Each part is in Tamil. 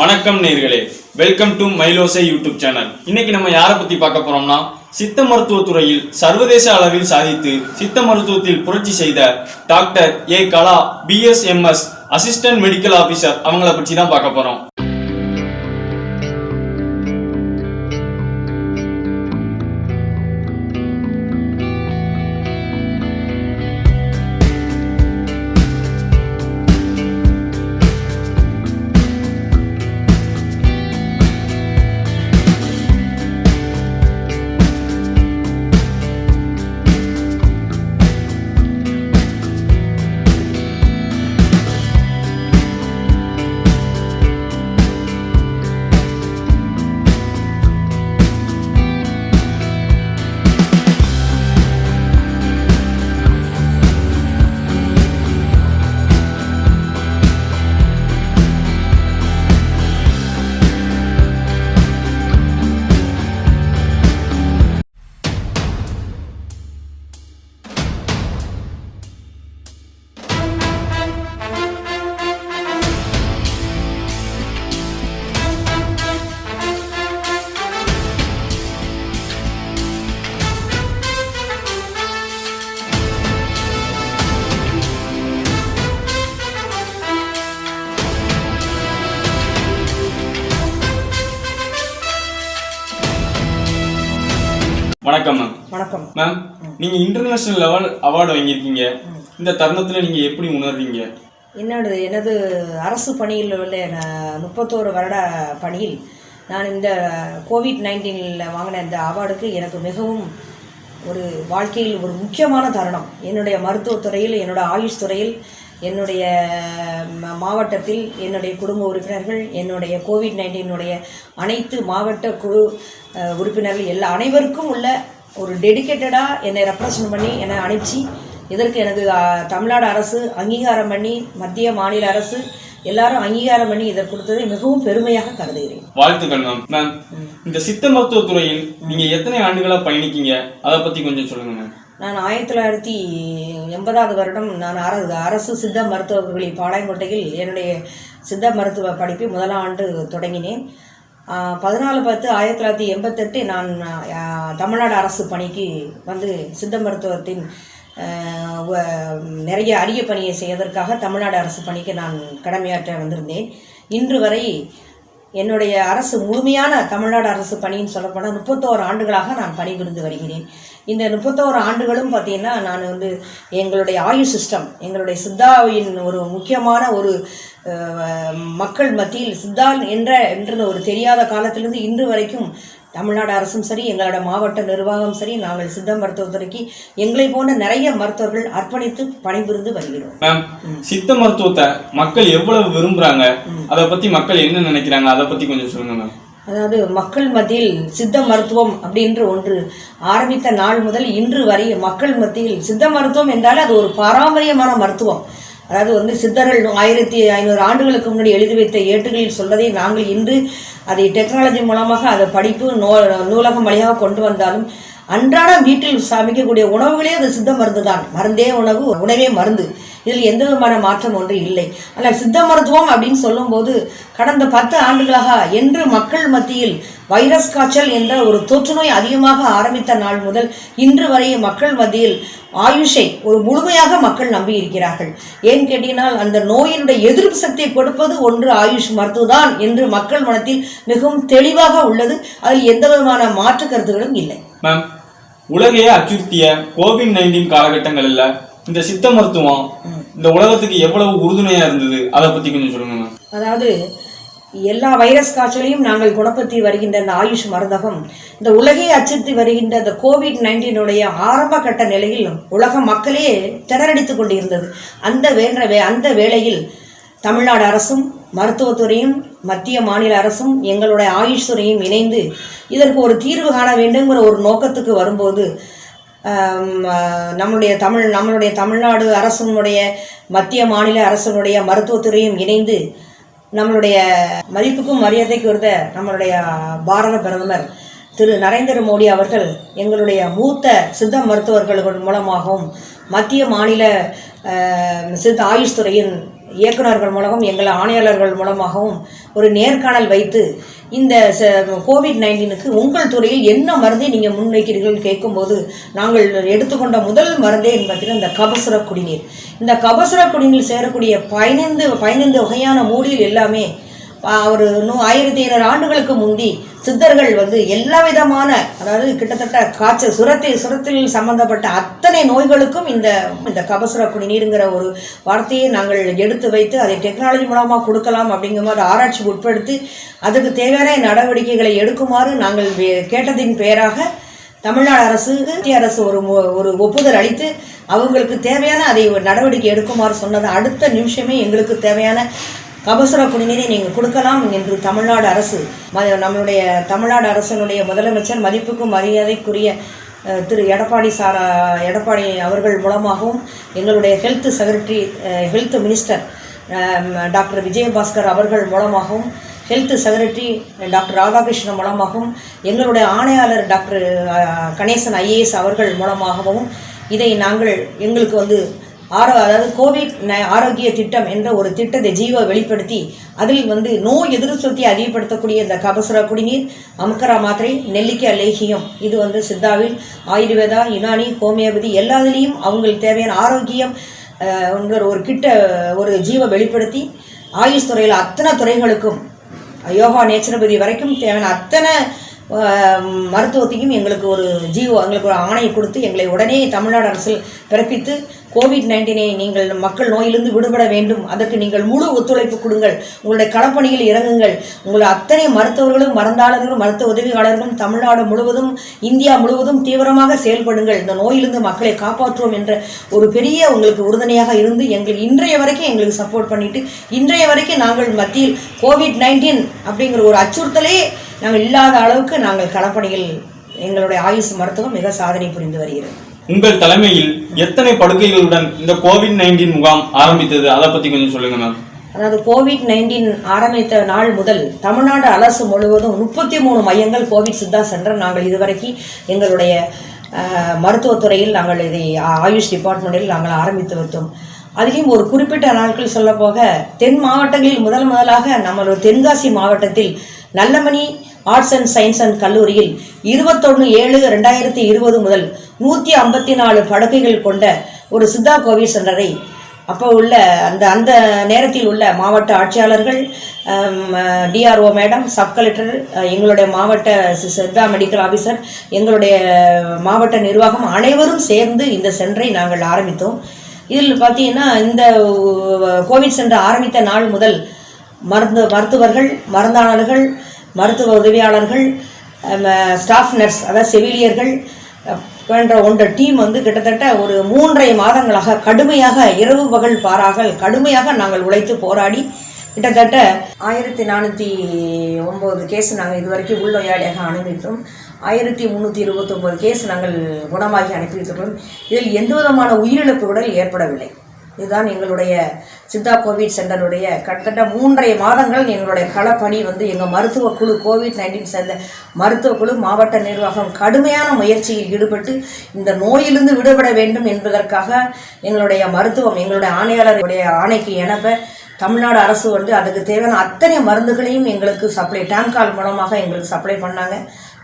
வணக்கம் நேர்களே. வெல்கம் டு மைலோசை யூடியூப் சேனல் இன்னைக்கு நம்ம யாரை பத்தி பார்க்க போறோம்னா சித்த மருத்துவ துறையில் சர்வதேச அளவில் சாதித்து சித்த மருத்துவத்தில் புரட்சி செய்த doctor A Kala BSMS assistant medical officer அவங்கள பற்றி தான் பார்க்க போறோம். வணக்கம் மேம் வணக்கம். மேம் நீங்க இன்டர்நேஷனல் லெவல் அவார்டு வாங்கியிருக்கீங்க. இந்த தருணத்துல நீங்க எப்படி உணர்றீங்க? என்னோட எனது அரசு பணியில் உள்ள முப்பத்தோரு வருட பணியில் நான் இந்த கோவிட் நைன்டீனில் வாங்கின இந்த அவார்டுக்கு எனக்கு மிகவும் ஒரு வாழ்க்கையில் ஒரு முக்கியமான தருணம். என்னுடைய மருத்துவத்துறையில் என்னோட ஆயுஷ் துறையில் என்னுடைய மாவட்டத்தில் என்னுடைய குடும்ப உறுப்பினர்கள் என்னுடைய கோவிட் நைன்டீனுடைய அனைத்து மாவட்ட குழு உறுப்பினர்கள் எல்லா அனைவருக்கும் உள்ள ஒரு டெடிக்கேட்டடாக என்னை ரெப்ரசன்ட் பண்ணி என்னை அனுப்பிச்சு இதற்கு எனது அஹ், தமிழ்நாடு அரசு அங்கீகாரம் பண்ணி மத்திய மாநில அரசு எல்லாரும் அங்கீகாரம் பண்ணி இதற்கு கொடுத்ததை மிகவும் பெருமையாக கருதுகிறேன். வாழ்த்துக்கள் மேம் மேம் இந்த சித்த மருத்துவ துறையில் நீங்க எத்தனை ஆண்டுகளா பயணிக்கீங்க? அதை பத்தி கொஞ்சம் சொல்லுங்க நான் ஆயிரத்தி தொள்ளாயிரத்தி எண்பதாவது வருடம் நான் அரசு அரசு சித்த மருத்துவக் பாளையங்கோட்டையில் என்னுடைய சித்த மருத்துவ படிப்பை முதலாம் ஆண்டு தொடங்கினேன். பதினாலு பத்து ஆயிரத்தி தொள்ளாயிரத்தி எண்பத்தெட்டு நான் தமிழ்நாடு அரசு பணிக்கு வந்து சித்த மருத்துவத்தின் நிறைய அரிய பணியை செய்வதற்காக தமிழ்நாடு அரசு பணிக்கு நான் கடமையாற்ற வந்திருந்தேன். இன்று வரை என்னுடைய அரசு முழுமையான தமிழ்நாடு அரசு பணின்னு சொல்லப்போனால் முப்பத்தோரு ஆண்டுகளாக நான் பணிபுரிந்து வருகிறேன். இந்த முப்பத்தோரு ஆண்டுகளும் பார்த்தீங்கன்னா நான் வந்து எங்களுடைய ஆயுஷ் சிஸ்டம் எங்களுடைய சித்தாவின் ஒரு முக்கியமான ஒரு மக்கள் மத்தியில் சித்தா என்ற என்ற ஒரு தெரியாத காலத்திலிருந்து இன்று வரைக்கும் தமிழ்நாடு அரசும் சரி எங்களோட மாவட்ட நிர்வாகம் சரி நாங்கள் சித்த மருத்துவத்துறைக்கு எங்களை போன்ற நிறைய மருத்துவர்கள் அர்ப்பணித்து பணிபுரிந்து வருகிறோம். மேம் சித்த மருத்துவத்தை மக்கள் எவ்வளவு விரும்புறாங்க? அதை பத்தி மக்கள் என்ன நினைக்கிறாங்க? அதை பத்தி கொஞ்சம் சொல்லுங்க மேம் அதாவது மக்கள் மத்தியில் சித்த மருத்துவம் அப்படின்ற ஒன்று ஆரம்பித்த நாள் முதல் இன்று வரை மக்கள் மத்தியில் சித்த மருத்துவம் என்றாலே அது ஒரு பாரம்பரியமான மருத்துவம். அதாவது வந்து சித்தர்கள் ஆயிரத்தி ஐநூறு ஆண்டுகளுக்கு முன்னாடி எழுதி வைத்த ஏட்டுகளில் சொல்வதை நாங்கள் இன்று அதை டெக்னாலஜி மூலமாக அதை படிப்பு நூ நூலகம் வழியாக கொண்டு வந்தாலும் அன்றாட வீட்டில் சமைக்கக்கூடிய உணவுகளே அது சித்த மருந்து தான் மருந்தே உணவு உணவே மருந்து. இதில் எந்த விதமான மாற்றம் ஒன்று இல்லை. ஆனால் சித்த மருத்துவம் அப்படின்னு சொல்லும்போது கடந்த பத்து ஆண்டுகளாக என்று மக்கள் மத்தியில் வைரஸ் காய்ச்சல் என்ற ஒரு தொற்றுநோய் அதிகமாக ஆரம்பித்த நாள் முதல் இன்று வரை மக்கள் மத்தியில் ஆயுஷை ஒரு முழுமையாக மக்கள் நம்பி இருக்கிறார்கள். ஏன் கேட்டினால் அந்த நோயினுடைய எதிர்ப்பு சக்தியை கொடுப்பது ஒன்று ஆயுஷ் மருத்துவதான் என்று மக்கள் மனத்தில் மிகவும் தெளிவாக உள்ளது. அதில் எந்த விதமான மாற்று கருத்துகளும் இல்லை. மேம் உலகையே அச்சுறுத்திய கோவிட் நைன்டீன் காலகட்டங்கள்ல இந்த சித்த மருத்துவம் இந்த உலகத்துக்கு எவ்வளவு உறுதுணையா இருந்தது? அதை பத்தி கொஞ்சம் சொல்லுங்க அதாவது எல்லா வைரஸ் காய்ச்சலையும் நாங்கள் குணப்படுத்தி வருகின்ற இந்த ஆயுஷ் மருந்தகம் இந்த உலகையை அச்சுறுத்தி வருகின்ற இந்த கோவிட் நைன்டீனுடைய ஆரம்ப கட்ட நிலையில் உலக மக்களே திணறடித்துக் கொண்டிருந்தது. அந்த வேண்ட வே அந்த வேளையில் தமிழ்நாடு அரசும் மருத்துவத்துறையும் மத்திய மாநில அரசும் எங்களுடைய ஆயுஷ் துறையும் இணைந்து இதற்கு ஒரு தீர்வு காண வேண்டுங்கிற ஒரு நோக்கத்துக்கு வரும்போது நம்மளுடைய தமிழ் நம்மளுடைய தமிழ்நாடு அரசனுடைய மத்திய மாநில அரசனுடைய மருத்துவத்துறையும் இணைந்து நம்மளுடைய மதிப்புக்கும் மரியாதைக்கு இருந்த நம்மளுடைய பாரத பிரதமர் திரு நரேந்திர மோடி அவர்கள் எங்களுடைய மூத்த சித்த மருத்துவர்கள் மூலமாகவும் மத்திய மாநில சித்த ஆயுஷ் துறையின் இயக்குநர்கள் மூலமும் எங்கள் ஆணையாளர்கள் மூலமாகவும் ஒரு நேர்காணல் வைத்து இந்த கோவிட் நைன்டீனுக்கு உங்கள் துறையில் என்ன மருந்தை நீங்கள் முன்வைக்கிறீர்கள் கேட்கும்போது நாங்கள் எடுத்துக்கொண்ட முதல் மருந்தே பார்த்தீங்கன்னா இந்த கபசுர குடிநீர். இந்த கபசுர குடிநீர் சேரக்கூடிய பதினைந்து பதினைந்து வகையான மூடியில் எல்லாமே ஒரு நூ ஆயிரத்தி ஐநூறு ஆண்டுகளுக்கு முந்தி சித்தர்கள் வந்து எல்லா விதமான அதாவது கிட்டத்தட்ட காய்ச்சல் சுரத்தை சுரத்தில் சம்பந்தப்பட்ட அத்தனை நோய்களுக்கும் இந்த இந்த கபசுர குடிநீருங்கிற ஒரு வார்த்தையை நாங்கள் எடுத்து வைத்து அதை டெக்னாலஜி மூலமாக கொடுக்கலாம் அப்படிங்கிற மாதிரி ஆராய்ச்சி உட்படுத்தி அதுக்கு தேவையான நடவடிக்கைகளை எடுக்குமாறு நாங்கள் கேட்டதின் பெயராக தமிழ்நாடு அரசு மத்திய அரசு ஒரு ஒரு ஒப்புதல் அளித்து அவங்களுக்கு தேவையான அதை நடவடிக்கை எடுக்குமாறு சொன்னது. அடுத்த நிமிஷமே எங்களுக்கு தேவையான கபசுர குடிநீரை நீங்கள் கொடுக்கலாம் என்று தமிழ்நாடு அரசு ம- நம்மளுடைய தமிழ்நாடு அரசனுடைய முதலமைச்சர் மதிப்புக்கும் மரியாதைக்குரிய திரு எடப்பாடி சாரா எடப்பாடி அவர்கள் மூலமாகவும் எங்களுடைய health secretary health minister doctor Vijayabaskar அவர்கள் மூலமாகவும் ஹெல்த் செக்ரட்டரி டாக்டர் ராதாகிருஷ்ணன் மூலமாகவும் எங்களுடைய ஆணையாளர் டாக்டர் கணேசன் ஐஏஎஸ் அவர்கள் மூலமாகவும் இதை நாங்கள் எங்களுக்கு வந்து ஆரோ அதாவது கோவிட் ந- ஆரோக்கிய திட்டம் என்ற ஒரு திட்டத்தை ஜீவோ வெளிப்படுத்தி அதில் வந்து நோய் எதிர்ப்பு சொத்தி அதிகப்படுத்தக்கூடிய இந்த கபசுர குடிநீர் அமுக்கரா மாத்திரை நெல்லிக்காய் லேகியம் இது வந்து சித்தாவில் ஆயுர்வேதா யுனானி ஹோமியோபதி எல்லாத்துலேயும் அவங்களுக்கு தேவையான ஆரோக்கியம் என்கிற ஒரு கிட்ட ஒரு ஜீவ வெளிப்படுத்தி ஆயுஷ் துறையில் அத்தனை துறைகளுக்கும் யோகா நேச்சுரோபதி வரைக்கும் தேவையான அத்தனை மருத்துவத்தையும் எங்களுக்கு ஒரு ஜீவோ எங்களுக்கு ஒரு ஆணையை கொடுத்து எங்களை உடனே தமிழ்நாடு அரசில் பிறப்பித்து கோவிட் நைன்டீனை நீங்கள் மக்கள் நோயிலிருந்து விடுபட வேண்டும். அதற்கு நீங்கள் முழு ஒத்துழைப்பு கொடுங்கள். உங்களுடைய களப்பணியில் இறங்குங்கள். உங்கள் அத்தனை மருத்துவர்களும் மருந்தாளர்களும் மருத்துவ உதவியாளர்களும் தமிழ்நாடு முழுவதும் இந்தியா முழுவதும் தீவிரமாக செயல்படுங்கள். இந்த நோயிலிருந்து மக்களை காப்பாற்றுவோம் என்ற ஒரு பெரிய உங்களுக்கு உறுதுணையாக இருந்து எங்கள் இன்றைய வரைக்கும் எங்களுக்கு சப்போர்ட் பண்ணிட்டு இன்றைய வரைக்கும் நாங்கள் மத்தியில் கோவிட் நைன்டீன் அப்படிங்கிற ஒரு அச்சுறுத்தலே நாங்கள் இல்லாத அளவுக்கு நாங்கள் களப்பணியில் எங்களுடைய ஆயுஷ் மருத்துவம் மிக சாதனை புரிந்து வருகிறது. உங்கள் தலைமையில் எத்தனை படுக்கைகளுடன் இந்த கோவிட் நைன்டீன் முகாம் ஆரம்பித்தது? அதை பத்தி கொஞ்சம் சொல்லுங்க மேம் அதாவது கோவிட் நைன்டீன் ஆரம்பித்த நாள் முதல் தமிழ்நாடு அரசு முழுவதும் முப்பத்தி மூணு மையங்கள் கோவிட் சித்தா சென்டர் நாங்கள் இதுவரைக்கும் எங்களுடைய மருத்துவத்துறையில் நாங்கள் இதை ஆ- ஆயுஷ் டிபார்ட்மெண்ட்டில் நாங்கள் ஆரம்பித்து வைத்தோம் அதிலும் ஒரு குறிப்பிட்ட நாட்கள் சொல்ல போக தென் மாவட்டங்களில் முதல் முதலாக நம்மளோட தென்காசி மாவட்டத்தில் Nallamani arts and science and கல்லூரியில் இருபத்தொன்று ஏழு ரெண்டாயிரத்தி இருபது முதல் நூற்றி ஐம்பத்தி நாலு படுக்கைகள் கொண்ட ஒரு சித்தா கோவில் சென்டரை அப்போ உள்ள அந்த அந்த நேரத்தில் உள்ள மாவட்ட ஆட்சியாளர்கள் டிஆர்ஓ மேடம் சப் கலெக்டர் எங்களுடைய மாவட்ட சி- சித்தா மெடிக்கல் ஆஃபீஸர் எங்களுடைய மாவட்ட நிர்வாகம் அனைவரும் சேர்ந்து இந்த சென்டரை நாங்கள் ஆரம்பித்தோம். இதில் பார்த்தீங்கன்னா இந்த கோவிட் சென்டர் ஆரம்பித்த நாள் முதல் மருந்து மருத்துவர்கள் மருந்தாளர்கள் மருத்துவ உதவியாளர்கள் ஸ்டாஃப் நர்ஸ் அதாவது செவிலியர்கள் அஹ், ஒன்ற டீம் வந்து கிட்டத்தட்ட ஒரு மூன்றரை மாதங்களாக கடுமையாக இரவு பகல் பாராகல் கடுமையாக நாங்கள் உழைத்து போராடி கிட்டத்தட்ட ஆயிரத்தி நானூற்றி ஒம்பது கேஸ் நாங்கள் இதுவரைக்கும் உள்நோயாளியாக அனுமதித்தோம் ஆயிரத்தி முந்நூற்றி இருபத்தொம்பது கேஸ் நாங்கள் குணமாகி அனுப்பியிருக்கிறோம் இதில் எந்த விதமான உயிரிழப்புகள் ஏற்படவில்லை. இதுதான் எங்களுடைய சித்தா கோவிட் சென்டருடைய கிட்டத்தட்ட மூன்றரை மாதங்கள் எங்களுடைய களப்பணி வந்து எங்கள் மருத்துவ குழு கோவிட் நைன்டீன் சேர்ந்த மருத்துவ குழு மாவட்ட நிர்வாகம் கடுமையான முயற்சியில் ஈடுபட்டு இந்த நோயிலிருந்து விடுபட வேண்டும் என்பதற்காக எங்களுடைய மருத்துவம் எங்களுடைய ஆணையாளருடைய ஆணைக்கு இணப்ப தமிழ்நாடு அரசு வந்து அதுக்கு தேவையான அத்தனை மருந்துகளையும் எங்களுக்கு சப்ளை டேங்கால் மூலமாக எங்களுக்கு சப்ளை பண்ணாங்க.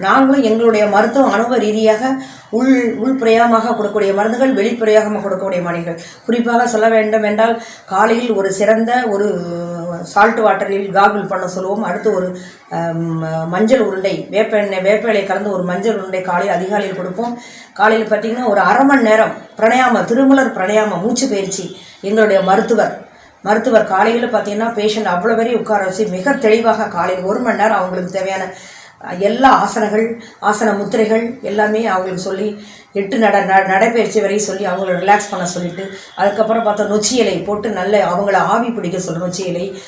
நாங்களும் எங்களுடைய மருத்துவ அனுபவ ரீதியாக உள் உள்பிரயமாக கொடுக்கக்கூடிய மருந்துகள் வெளிப்பிரயோகமாக கொடுக்கக்கூடிய மருந்துகள் குறிப்பாக சொல்ல வேண்டும் என்றால் காலையில் ஒரு சிறந்த ஒரு சால்ட் வாட்டரில் காகுல் பண்ண சொல்லுவோம். அடுத்து ஒரு மஞ்சள் உருண்டை வேப்ப எண்ணெய் வேப்ப இலை கலந்து ஒரு மஞ்சள் உருண்டை காலையில் அதிகாலையில் கொடுப்போம். காலையில் பார்த்தீங்கன்னா ஒரு அரை மணி நேரம் பிரணயாம திருமலர் பிரணயாம மூச்சு பயிற்சி எங்களுடைய மருத்துவர். மருத்துவர் காலையில் பார்த்தீங்கன்னா பேஷண்ட் அவ்வளோ பேரையும் உட்கார வச்சு மிக தெளிவாக காலையில் ஒரு மணி நேரம் அவங்களுக்கு தேவையான எல்லா ஆசனங்கள் ஆசன முத்திரைகள் எல்லாமே அவங்களுக்கு சொல்லி எட்டு நட ந- நடைப்பயிற்சி வரையும் சொல்லி அவங்கள ரிலாக்ஸ் பண்ண சொல்லிவிட்டு அதுக்கப்புறம் பார்த்தா நொச்சி இலை போட்டு நல்ல அவங்கள ஆவி பிடிக்க சொல்லுவோம் நொச்சி இலை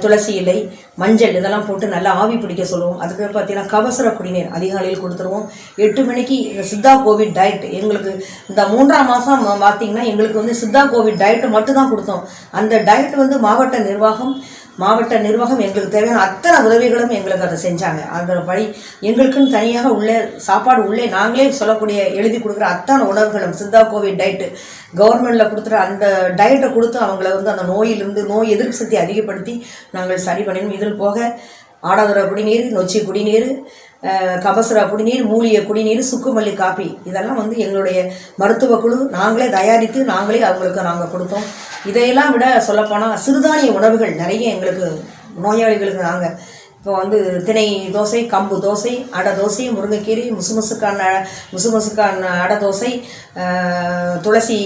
துளசி இலை மஞ்சள் இதெல்லாம் போட்டு நல்லா ஆவி பிடிக்க சொல்லுவோம். அதுக்கு பார்த்தீங்கன்னா கவசர குடிநீர் அதிகாலையில் கொடுத்துருவோம். எட்டு மணிக்கு இந்த சித்தா கோவிட் டயட் எங்களுக்கு இந்த மூன்றாம் மாதம் பார்த்தீங்கன்னா எங்களுக்கு வந்து சித்தா கோவிட் டயட் மட்டும்தான் கொடுத்தோம். அந்த டயட் வந்து மாவட்ட நிர்வாகம் மாவட்ட நிர்வாகம் எங்களுக்கு தேவையான அத்தனை உதவிகளும் எங்களுக்கு அதை செஞ்சாங்க. அந்த வழி எங்களுக்குன்னு தனியாக உள்ளே சாப்பாடு உள்ளே நாங்களே சொல்லக்கூடிய எழுதி கொடுக்குற அத்தனை உணவுகளும் சித்தா கோவிட் டயட்டு கவர்மெண்டில் கொடுத்துற அந்த டயட்டை கொடுத்து அவங்கள வந்து அந்த நோயிலிருந்து நோய் எதிர்ப்பு சக்தி அதிகப்படுத்தி நாங்கள் சரி பண்ணினோம். இதில் போக ஆடாதுர குடிநீர் நொச்சி குடிநீர் கபசுர கபசுரா குடிநீர் மூலிகை குடிநீர் சுக்குமல்லி காப்பி. இதெல்லாம் வந்து எங்களுடைய மருத்துவ குழு. நாங்களே தயாரித்து நாங்களே அவங்களுக்கு நாங்கள் கொடுத்தோம். இதையெல்லாம் விட சொல்லப்போனால் சிறுதானிய உணவுகள் நிறைய எங்களுக்கு நோயாளிகளுக்கு நாங்கள் இப்போ வந்து திணை தோசை கம்பு தோசை அடை தோசை முருங்கைக்கீரை முசுமுசுக்கான முசுமுசுக்கான அடை தோசை துளசி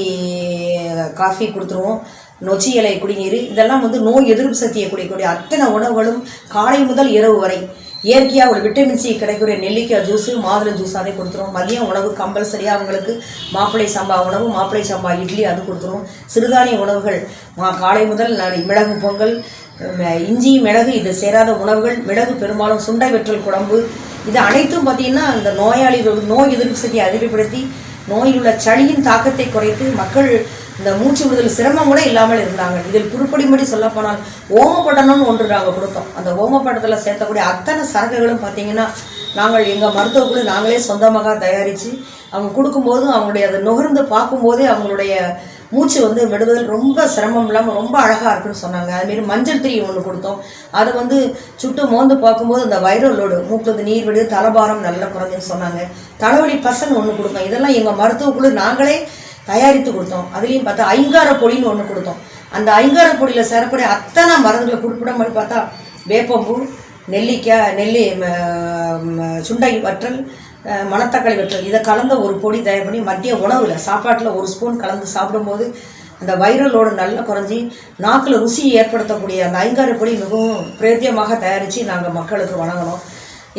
காஃபி கொடுத்துருவோம். நொச்சி இலை குடிநீர் இதெல்லாம் வந்து நோய் எதிர்ப்பு சக்தியை குடிக்கக்கூடிய அத்தனை உணவுகளும் காலை முதல் இரவு வரை. இயற்கையாக ஒரு விட்டமின் சி கிடைக்கக்கூடிய நெல்லிக்காய் ஜூஸு மாதுளை ஜூஸ் அதை கொடுத்துருவோம் மதியம் உணவு கம்பல்சரியாக அவங்களுக்கு மாப்பிளை சம்பா உணவு மாப்பிளை சம்பா இட்லி அது கொடுத்துருவோம் சிறுதானிய உணவுகள் மா காலை முதல் மிளகு பொங்கல் இஞ்சி மிளகு இது சேராத உணவுகள் மிளகு பெரும்பாலும் சுண்டை வெற்றல் குழம்பு. இது அனைத்தும் பார்த்திங்கன்னா இந்த நோயாளிகள் நோய் எதிர்ப்பு சக்தியை அதிகப்படுத்தி நோயில் உள்ள சளியின் தாக்கத்தை குறைத்து மக்கள் இந்த மூச்சு விடுதல் சிரமம் கூட இல்லாமல் இருந்தாங்க இதில் குறிப்பிடும்படி சொல்லப்போனால் ஓமப்பட்டணம்னு ஒன்று நாங்கள் கொடுத்தோம். அந்த ஓமப்பட்டத்தில் சேர்த்தக்கூடிய அத்தனை சரக்குகளும் பார்த்தீங்கன்னா நாங்கள் எங்கள் மருத்துவ குழு நாங்களே சொந்தமாக தயாரித்து அவங்க கொடுக்கும்போது அவங்களுடைய அதை நுகர்ந்து பார்க்கும்போதே அவங்களுடைய மூச்சு வந்து விடுவதில் ரொம்ப சிரமம் இல்லாமல் ரொம்ப அழகாக இருக்குன்னு சொன்னாங்க. அதுமாரி மஞ்சள் திரி ஒன்று கொடுத்தோம். அதை வந்து சுட்டு மோந்து பார்க்கும்போது அந்த வைரல் லோடு மூக்கில் நீர் விடு தலைபாரம் நல்லா குறைஞ்சுன்னு சொன்னாங்க. தலைவலி பசன் ஒன்று கொடுத்தோம். இதெல்லாம் எங்கள் மருத்துவ குழு நாங்களே தயாரித்து கொடுத்தோம். அதுலேயும் பார்த்தா ஐங்கார பொடின்னு ஒன்று கொடுத்தோம். அந்த ஐங்கார பொடியில் சேரக்கூடிய அத்தனை மருந்துகளை குறிப்பிட மாதிரி பார்த்தா வேப்பம்பூ நெல்லிக்காய் நெல்லி சுண்டை வற்றல் மணத்தக்காளி வற்றல். இதை கலந்த ஒரு பொடி தயார் பண்ணி மத்திய உணவில் சாப்பாட்டில் ஒரு ஸ்பூன் கலந்து சாப்பிடும்போது அந்த வைரலோடு நல்லா குறைஞ்சி நாக்கில் ருசியை ஏற்படுத்தக்கூடிய அந்த ஐங்கார பொடி மிகவும் பிரேத்தியமாக தயாரித்து நாங்கள் மக்களுக்கு வழங்கணும்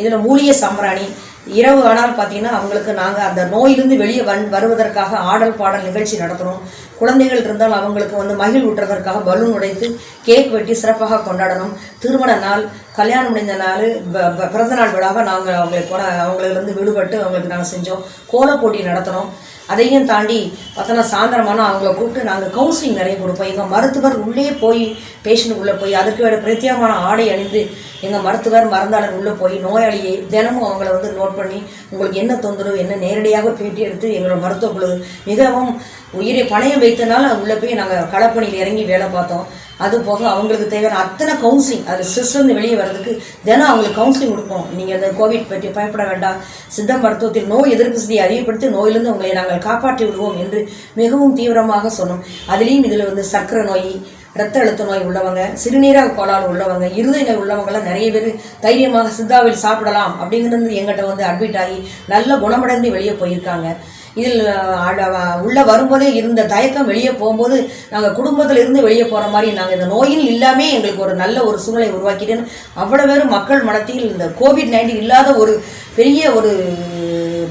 இதில் மூலிகை சாம்பிராணி இரவு ஆனால் பார்த்தீங்கன்னா அவங்களுக்கு நாங்கள் அந்த நோயிலிருந்து வெளியே வந் வருவதற்காக ஆடல் பாடல் நிகழ்ச்சி நடத்துகிறோம் குழந்தைகள் இருந்தால் அவங்களுக்கு வந்து மகிழ் ஊட்டுறதற்காக பலூன் உடைத்து கேக் வெட்டி சிறப்பாக கொண்டாடணும். திருமண நாள் கல்யாணம் முடிந்த நாள் ப- பிறந்த நாள் விழாவை நாங்கள் அவங்களுக்கு கூட அவங்களிருந்து விடுபட்டு அவங்களுக்கு நாங்கள் செஞ்சோம். கோலப் போட்டி நடத்தினோம் அதையும் தாண்டி பார்த்தோன்னா சாயந்தரமான அவங்கள கூப்பிட்டு நாங்கள் கவுன்சிலிங் நிறைய கொடுப்போம். எங்கள் மருத்துவர் உள்ளே போய் பேஷண்ட் உள்ளே போய் அதுக்கு வேறு பிரத்யேகமான ஆடை அணிந்து எங்கள் மருத்துவர் மருந்தாளர் உள்ளே போய் நோயாளியை தினமும் அவங்கள வந்து நோட் பண்ணி உங்களுக்கு என்ன தொந்தரவு என்ன நேரடியாக பேட்டி எடுத்து எங்களோட மருத்துவ குழு மிகவும் உயிரை பணையம் வைத்தனால உள்ளே போய் நாங்கள் களப்பணியில் இறங்கி வேலை பார்த்தோம். அது போக அவங்களுக்கு தேவையான அத்தனை கவுன்சிலிங் அது ஸ்ட்ரெஸ்லேருந்து வெளியே வர்றதுக்கு தினம் அவங்களுக்கு கவுன்சிலிங் கொடுப்போம் நீங்கள் அந்த கோவிட் பற்றி பயப்பட வேண்டாம். சித்த மருத்துவத்தில் நோய் எதிர்ப்பு சக்தியை அறிவுப்படுத்தி நோயிலிருந்து உங்களை நாங்கள் காப்பாற்றி விடுவோம் என்று மிகவும் தீவிரமாக சொன்னோம். அதுலேயும் இதில் வந்து சர்க்கரை நோய் ரத்த அழுத்த நோய் உள்ளவங்க சிறுநீரக கோளாறு உள்ளவங்க இருதய நோய் உள்ளவங்கெல்லாம் நிறைய பேர் தைரியமாக சித்தாவில் சாப்பிடலாம் அப்படிங்கிறது எங்கிட்ட வந்து அட்மிட் ஆகி நல்ல குணமடைந்து வெளியே போயிருக்காங்க. இதில் உள்ளே உள்ள வரும்போதே இருந்த தயக்கம் வெளியே போகும்போது நாங்கள் குடும்பத்தில் இருந்து வெளியே போகிற மாதிரி நாங்கள் இந்த நோயில் இல்லாமே எங்களுக்கு ஒரு நல்ல ஒரு சூழ்நிலை உருவாக்கிட்டேன்னு அவ்வளோ பேரும் மக்கள் மனத்தில் இந்த கோவிட் நைன்டீன் இல்லாத ஒரு பெரிய ஒரு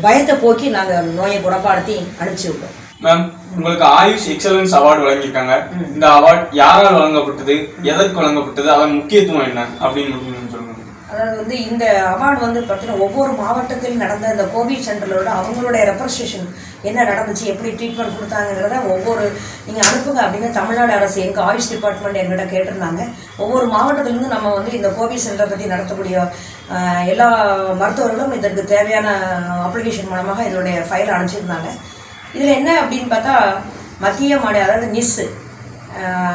பயத்தை போக்கி நாங்கள் நோயை குணப்படுத்தி அனுப்பிச்சி விட்டோம். மேம் உங்களுக்கு ஆயுஷ் எக்ஸலன்ஸ் அவார்டு வழங்கியிருக்காங்க. இந்த அவார்ட் யாரால் வழங்கப்பட்டது? எதற்கு வழங்கப்பட்டது? அதன் முக்கியத்துவம் என்ன? அப்படின்னு அதாவது வந்து இந்த அவார்டு வந்து பார்த்தீங்கன்னா ஒவ்வொரு மாவட்டத்தில் நடந்த இந்த கோவிட் சென்டரோட அவங்களுடைய ரெப்ரசன்டேஷன் என்ன நடந்துச்சு எப்படி ட்ரீட்மெண்ட் கொடுத்தாங்கிறத ஒவ்வொரு நீங்கள் அனுப்புங்க அப்படின்னு தமிழ்நாடு அரசு எங்கள் ஆயுஷ் டிபார்ட்மெண்ட் எங்கிட்ட கேட்டிருந்தாங்க. ஒவ்வொரு மாவட்டத்திலிருந்து நம்ம வந்து இந்த கோவிட் சென்டரை பற்றி நடத்தக்கூடிய எல்லா மருத்துவர்களும் இதற்கு தேவையான அப்ளிகேஷன் மூலமாக இதனுடைய ஃபைல் அனுப்பிச்சிருந்தாங்க. இதில் என்ன அப்படின்னு பார்த்தா மத்திய மாநில அதாவது நிஸ்ஸு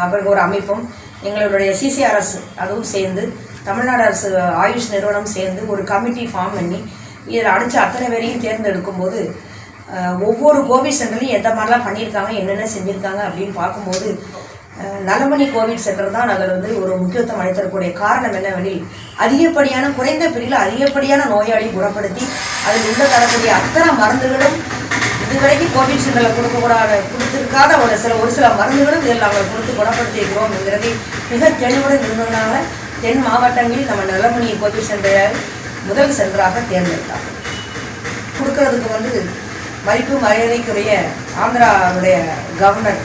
அவருக்கு ஒரு அமைப்பும் எங்களுடைய சிசிஆர்எஸ் அதுவும் சேர்ந்து தமிழ்நாடு அரசு ஆயுஷ் நிறுவனம் சேர்ந்து ஒரு கமிட்டி ஃபார்ம் பண்ணி இதில் அடித்த அத்தனை பேரையும் தேர்ந்தெடுக்கும்போது போது ஒவ்வொரு கோவிட் சென்டர்லையும் எந்த மாதிரிலாம் பண்ணியிருக்காங்க என்னென்ன செஞ்சுருக்காங்க அப்படின்னு பார்க்கும்போது நலமணி கோவிட் சென்டர் தான் அதில் வந்து ஒரு முக்கியத்துவம் அளித்தரக்கூடிய காரணம் என்னவெனில் அதிகப்படியான குறைந்த பிரிவில் அதிகப்படியான நோயாளி குணப்படுத்தி அதில் உள்ள தரக்கூடிய அத்தனை மருந்துகளும் இதுவரைக்கும் கோவிட் சென்டரில் கொடுக்கக்கூடாத கொடுத்துருக்காத ஒரு சில ஒரு சில மருந்துகளும் இதில் நாங்கள் கொடுத்து குணப்படுத்தியிருக்கிறோம் என்கிறதை மிக தெளிவுடன் இருந்ததுனால தென் மாவட்டங்களில் நம்ம நலமணி கோவிட் சென்டரை முதல் சென்டராக தேர்ந்தெடுத்தாங்க கொடுக்கறதுக்கு வந்து மதிப்பு மரியாதைக்குரிய ஆந்திராவுடைய governor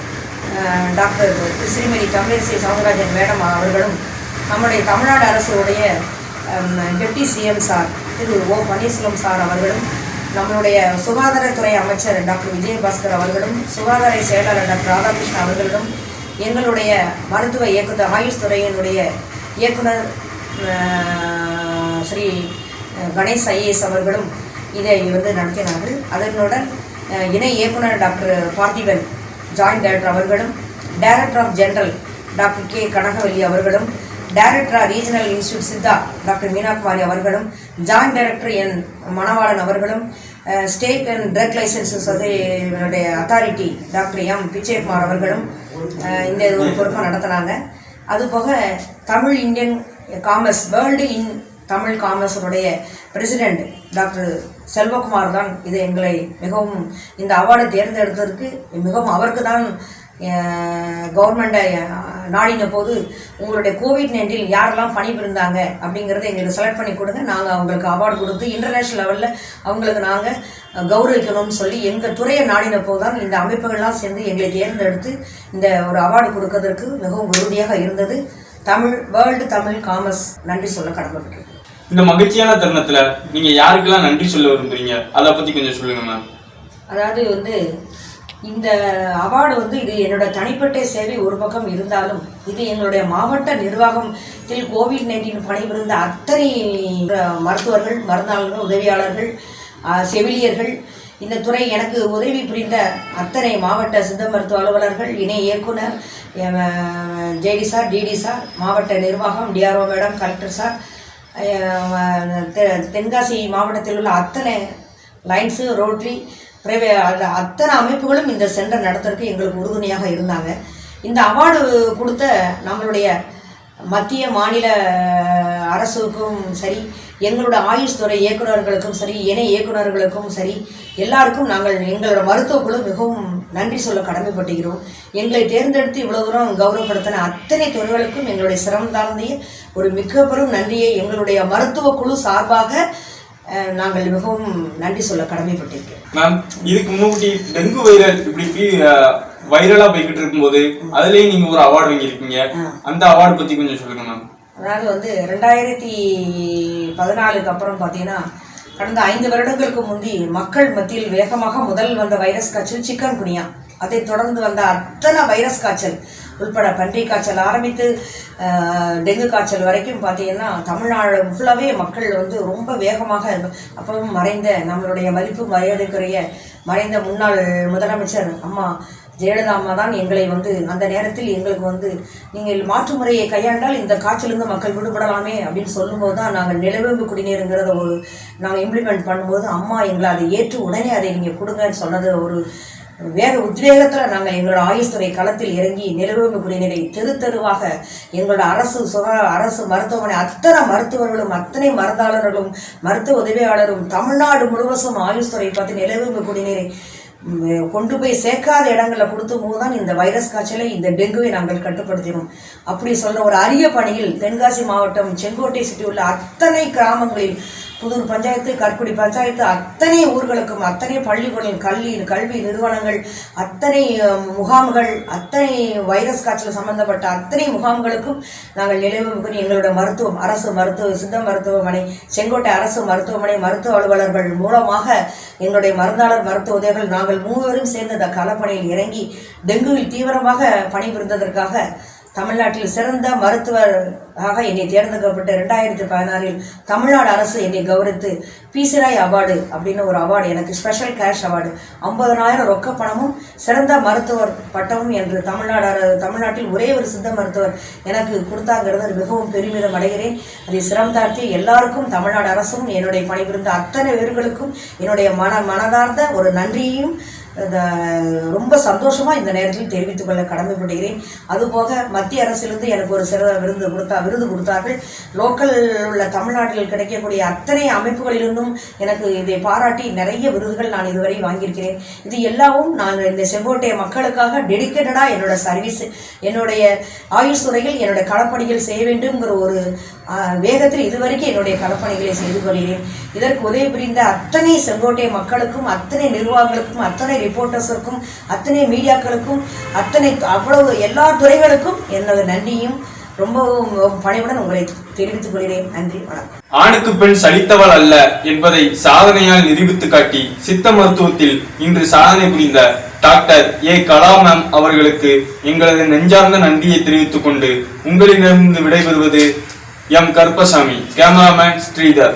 doctor Shrimati Tamilisai Soundararajan madam அவர்களும் நம்முடைய தமிழ்நாடு அரசுடைய deputy CM sir Thiru O Panneerselvam sir அவர்களும் நம்மளுடைய சுகாதாரத்துறை அமைச்சர் டாக்டர் விஜயபாஸ்கர் அவர்களும் சுகாதார செயலாளர் டாக்டர் ராதாகிருஷ்ணன் அவர்களிடம் எங்களுடைய மருத்துவ இயக்குநர் ஆயுஷ் துறையினுடைய இயக்குனர் ஸ்ரீ கணேஷ் ஐஏஎஸ் அவர்களும் இதை வந்து நடத்தினார்கள். அதனுடன் இணை இயக்குனர் டாக்டர் பார்த்திபன் ஜாயின்ட் டைரக்டர் அவர்களும் director of general doctor K Kanagavalli அவர்களும் director regional institute Siddha doctor Meenakumari அவர்களும் ஜாயின்ட் டைரக்டர் என் மணவாளன் அவர்களும் ஸ்டேட் அண்ட் ட்ரக் லைசன்ஸ் அதனுடைய அத்தாரிட்டி டாக்டர் எம் பிச்சைகுமார் அவர்களும் இந்த ஒரு பொறுப்பை நடத்தினாங்க. அதுபோக Tamil Indian commerce world in Tamil காமர்ஸனுடைய president doctor Selvakumar தான் இது எங்களை மிகவும் இந்த அவார்டை தேர்ந்தெடுத்ததற்கு மிகவும் அவருக்கு தான் கவர்மெண்ட்டை நாடின போது உங்களுடைய கோவிட் நைன்டீன் யாரெல்லாம் பணிபுரிந்தாங்க அப்படிங்கிறத எங்களுக்கு செலக்ட் பண்ணி கொடுங்க. நாங்கள் அவங்களுக்கு அவார்டு கொடுத்து இன்டர்நேஷ்னல் லெவலில் அவங்களுக்கு நாங்கள் கௌரவிக்கணும்னு சொல்லி எங்கள் துறையை நாடின போது தான் இந்த அமைப்புகள்லாம் சேர்ந்து எங்களை தேர்ந்தெடுத்து இந்த ஒரு அவார்டு கொடுக்கறதற்கு மிகவும் உறுதியாக இருந்தது. தமிழ் வேர்ல்டு தமிழ் காமர்ஸ் நன்றி சொல்ல கடமைப்பட்டிருக்கேன் இந்த மகிழ்ச்சியான தருணத்துல நீங்க யாருக்கெல்லாம் நன்றி சொல்ல விரும்புறீங்க? அதை பத்தி கொஞ்சம் சொல்லுங்க மேம் அதாவது வந்து இந்த அவார்டு வந்து இது என்னோட தனிப்பட்ட சேவை ஒரு பக்கம் இருந்தாலும் இது எங்களுடைய மாவட்ட நிர்வாகத்தில் கோவிட் நைன்டீன் பணிபுரிந்த அத்தனை மருத்துவர்கள் மருந்தாளர்கள் உதவியாளர்கள் செவிலியர்கள் இந்த துறை எனக்கு உதவி புரிந்த அத்தனை மாவட்ட சித்த மருத்துவ அலுவலர்கள் இணை இயக்குனர் ஜேடி சார் டிடி சார் மாவட்ட நிர்வாகம் டிஆர்ஓ மேடம் கலெக்டர் சார் தெ- தென்காசி மாவட்டத்தில் உள்ள அத்தனை லைன்ஸு ரோட்ரி பிரைவே அந்த அத்தனை அமைப்புகளும் இந்த சென்டர் நடத்துறதுக்கு எங்களுக்கு உறுதுணையாக இருந்தாங்க. இந்த அவார்டு கொடுத்த நம்மளுடைய மத்திய மாநில அரசுக்கும் சரி எங்களோட ஆயுஷ் துறை இயக்குநர்களுக்கும் சரி இணை இயக்குநர்களுக்கும் சரி எல்லாருக்கும் நாங்கள் எங்களோட மருத்துவ குழு மிகவும் நன்றி சொல்ல கடமைப்பட்டுகிறோம். எங்களை தேர்ந்தெடுத்து இவ்வளோ தூரம் கௌரவப்படுத்தின அத்தனை துறைகளுக்கும் எங்களுடைய சிரமம் தாழ்ந்தைய ஒரு மிக பெரும் நன்றியை எங்களுடைய மருத்துவ குழு சார்பாக நாங்கள் மிகவும் நன்றி சொல்ல கடமைப்பட்டிருக்கிறோம் மேம் இதுக்கு முன்னாடி டெங்கு வைரல் இப்படி வைரலா போய்கிட்டு இருக்கும்போது அதுலயும் நீங்க ஒரு அவார்டு வாங்கியிருக்கீங்க. அந்த அவார்டு பத்தி கொஞ்சம் சொல்லுங்க மேம். அதாவது வந்து ரெண்டாயிரத்தி பதினாலுக்கு அப்புறம் பார்த்தீங்கன்னா கடந்த ஐந்து வருடங்களுக்கு முந்தி மக்கள் மத்தியில் வேகமாக முதல் வந்த வைரஸ் காய்ச்சல் சிக்கன் குனியா அதைத் தொடர்ந்து வந்த அத்தனை வைரஸ் காய்ச்சல். உள்பட பன்றி காய்ச்சல் ஆரம்பித்து டெங்கு காய்ச்சல் வரைக்கும் பார்த்தீங்கன்னா தமிழ்நாடு ஃபுல்லாகவே மக்கள் வந்து ரொம்ப வேகமாக அப்பவும் மறைந்த நம்மளுடைய மதிப்பு மரியாதைக்குரிய மறைந்த முன்னாள் முதலமைச்சர் அம்மா ஜெயலலிதா அம்மா தான் எங்களை வந்து அந்த நேரத்தில் எங்களுக்கு வந்து நீங்கள் மாற்று முறையை கையாண்டால் இந்த காய்ச்சலிருந்து மக்கள் விடுபடலாமே அப்படின்னு சொல்லும்போது தான் நாங்கள் நிலவேம்பு குடிநீருங்கிறத ஒரு நாங்கள் இம்ப்ளிமெண்ட் பண்ணும்போது அம்மா எங்களை அதை ஏற்று உடனே அதை நீங்கள் கொடுங்கன்னு சொன்னது ஒரு வேக உத்வேகத்தில் நாங்கள் எங்களோட ஆயுஷ்துறை களத்தில் இறங்கி நிலவேம்பு குடிநிலை தெரு தெருவாக எங்களோட அரசு சுகா அரசு மருத்துவமனை அத்தனை மருத்துவர்களும் அத்தனை மருந்தாளர்களும் மருத்துவ உதவியாளரும் தமிழ்நாடு முழுவதும் ஆயுஷ்துறை பார்த்து நிலவேம்பு குடிநீரை கொண்டு போய் சேர்க்காத இடங்களில் கொடுத்த போது தான் இந்த வைரஸ் காய்ச்சலை இந்த டெங்குவை நாங்கள் கட்டுப்படுத்தினோம். அப்படி சொல்ற ஒரு அரிய பணியில் தென்காசி மாவட்டம் செங்கோட்டை சுற்றி உள்ள அத்தனை கிராமங்களில் புதூர் பஞ்சாயத்து கற்குடி பஞ்சாயத்து அத்தனை ஊர்களுக்கும் அத்தனை பள்ளிகளில் கல்வி கல்வி நிறுவனங்கள் அத்தனை முகாம்கள் அத்தனை வைரஸ் காய்ச்சல் சம்பந்தப்பட்ட அத்தனை முகாம்களுக்கும் நாங்கள் நினைவு மிகுதி எங்களோட மருத்துவம் அரசு மருத்துவ சித்த மருத்துவமனை செங்கோட்டை அரசு மருத்துவமனை மருத்துவ அலுவலர்கள் மூலமாக எங்களுடைய மருந்தாளர் மருத்துவ உதவிகள் நாங்கள் மூவரும் சேர்ந்து இந்த களப்பணியில் இறங்கி டெங்குவில் தீவிரமாக பணிபுரிந்ததற்காக தமிழ்நாட்டில் சிறந்த மருத்துவராக என்னை தேர்ந்தெடுக்கப்பட்ட ரெண்டாயிரத்தி பதினாறில் தமிழ்நாடு அரசு என்னை கௌரவித்து பீசிராய் அவார்டு அப்படின்னு ஒரு அவார்டு எனக்கு ஸ்பெஷல் கேஷ் அவார்டு. ஐம்பதனாயிரம் ரொக்க பணமும் சிறந்த மருத்துவர் பட்டமும் என்று தமிழ்நாடு அர- தமிழ்நாட்டில் ஒரே ஒரு சித்த மருத்துவர் எனக்கு கொடுத்தாங்கிறது மிகவும் பெருமிதம் அடைகிறேன். அதை சிரம் தாழ்த்தி எல்லாருக்கும் தமிழ்நாடு அரசும் என்னுடைய பணிபுரிந்த அத்தனை பேர்களுக்கும் என்னுடைய மன மனதார்ந்த ஒரு நன்றியையும் ரொம்ப சந்தோஷமாக இந்த நேரத்தில் தெரிவித்துக் கொள்ள கடமைப்படுகிறேன் அதுபோக மத்திய அரசிலிருந்து எனக்கு ஒரு சிறந்த விருது கொடுத்தா விருது கொடுத்தார்கள். லோக்கல் உள்ள தமிழ்நாட்டில் கிடைக்கக்கூடிய அத்தனை அமைப்புகளிலிருந்தும் எனக்கு இதை பாராட்டி நிறைய விருதுகள் நான் இதுவரை வாங்கியிருக்கிறேன். இது எல்லாவும் நான் இந்த செங்கோட்டைய மக்களுக்காக டெடிக்கேட்டடாக என்னோட சர்வீஸ் என்னுடைய ஆயுஷ் துறையில் என்னோட களப்பணிகள் செய்ய வேண்டும்ங்கிற ஒரு வேகத்தில் இதுவரைக்கும் என்னுடைய களப்பணிகளை செய்து கொள்கிறேன். இதற்கு உதவி புரிந்த அத்தனை செங்கோட்டை மக்களுக்கும் அத்தனை நிர்வாகங்களுக்கும் அத்தனை ரிப்போர்ட்டர்ஸுக்கும் அத்தனை மீடியாக்களுக்கும் அத்தனை அவ்வளவு எல்லா துறைகளுக்கும் எனது நன்றியும் ரொம்பவும் பணிவுடன் உங்களை தெரிவித்துக் கொள்கிறேன். நன்றி வணக்கம். ஆணுக்கு பெண் சலித்தவள் அல்ல என்பதை சாதனையால் நிரூபித்து காட்டி சித்த மருத்துவத்தில் இன்று சாதனை புரிந்த டாக்டர் ஏ. கலா மேம் அவர்களுக்கு எங்களது நெஞ்சார்ந்த நன்றியை தெரிவித்துக் கொண்டு உங்களிடமிருந்து விடைபெறுவது எம். கருப்பசாமி கேமராமேன் ஸ்ரீதர்.